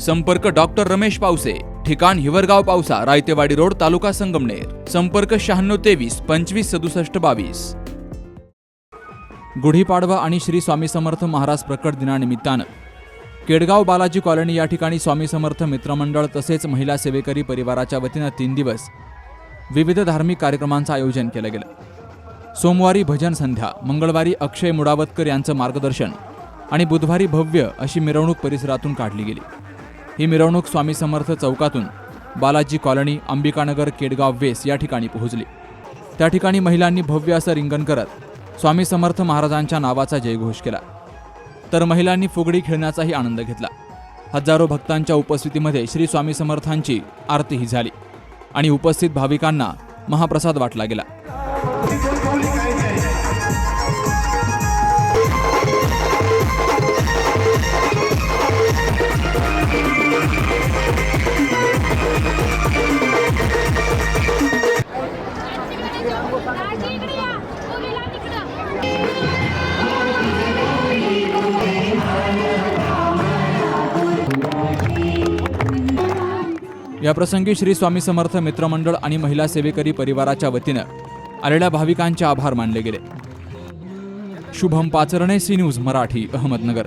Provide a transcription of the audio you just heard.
संपर्क डॉक्टर रमेश पावसे ठिकाण हिवरगाव पावसा रायतेवाडी रोड तालुका संगमनेर. संपर्क शहाण्णव तेवीस पंचवीस सदुसष्ट बावीस. गुढीपाडवा आणि श्री स्वामी समर्थ महाराज प्रकट दिनानिमित्तानं केडगाव बालाजी कॉलनी या ठिकाणी स्वामी समर्थ मित्रमंडळ तसेच महिला सेवेकरी परिवाराच्या वतीनं तीन दिवस विविध धार्मिक कार्यक्रमांचं आयोजन केलं गेलं. सोमवारी भजन संध्या मंगळवारी अक्षय मुडावतकर यांचं मार्गदर्शन आणि बुधवारी भव्य अशी मिरवणूक परिसरातून काढली गेली. ही मिरवणूक स्वामी समर्थ चौकातून बालाजी कॉलनी अंबिकानगर केडगाव वेस या ठिकाणी पोहोचली. त्या ठिकाणी महिलांनी भव्य असं रिंगण करत स्वामी समर्थ महाराजांच्या नावाचा जयघोष केला. तर महिलांनी फुगडी खेळण्याचाही आनंद घेतला. हजारो भक्तांच्या उपस्थितीमध्ये श्री स्वामी समर्थांची आरतीही झाली आणि उपस्थित भाविकांना महाप्रसाद वाटला गेला. या प्रसंगी श्री स्वामी समर्थ मित्रमंडळ आणि महिला सेवेकरी परिवाराच्या वतीनं आलेल्या भाविकांचे आभार मानले गेले. Shubham Pacharne C news Marathi Ahmednagar.